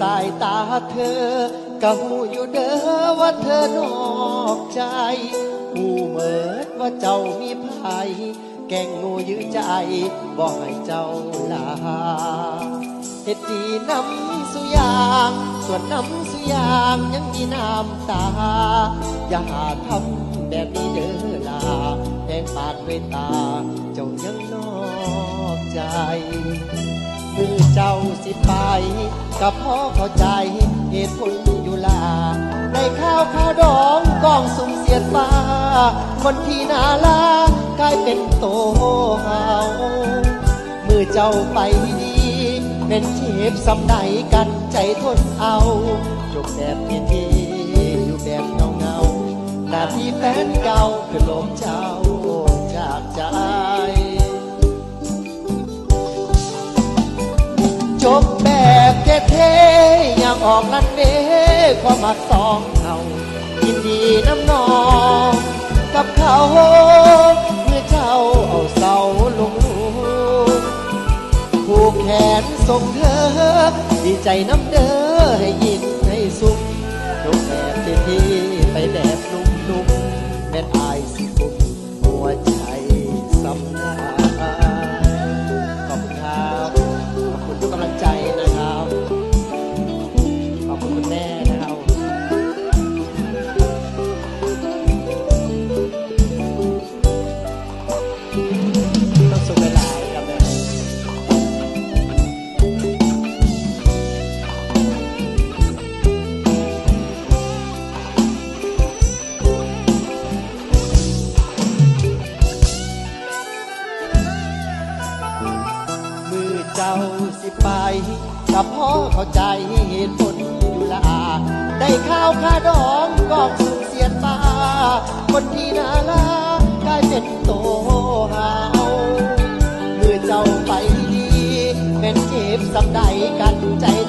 สายตาเธอก็หูอยู่เด้อว่าเธอนอกใจหูเหมิดว่าเจ้ามีภัยแกงงูยื้อใจบ่ให้เจ้าลาเฮ็ดดีน้ำสุยางส่วนน้ำสุยางยังมีน้ำตา อย่าหาทำแบบนี้เด้อลาแทงปากด้วยตา เจ้ายังนอกใจมือเจ้าสิไป กับพ่อเข้าใจเหตุผลอยู่ลา ในข้าวข้าวดองกองสุ่มเสียดฟ้า คนที่นาลากลายเป็นโตเฮามือเจ้าไปดีเป็นเชฟสำไดกันใจทนเอาจบแบบเท่ๆอยู่แบบเงาเงาหน้าที่แฟนเก่าคือลมเจ้าจากใจจบ อออกนันเด้ความหักสองเขายินดีน้ำนองกับเขาเมื่อเจ้าเอาเสาลงรูผูกแขนส่งเธอ ดีใจน้ำเด้อให้ยินให้สุขจบแอบเท่ ต้องสุขหลายๆครับแม่มือเจ้าสิไปกับพ่อเข้าใจเหตุผลอยู่ละอา ได้ข้าวค่าดองกองสุงเสียดตา คนที่นาลากลายเป็นโต สำใดกันใจ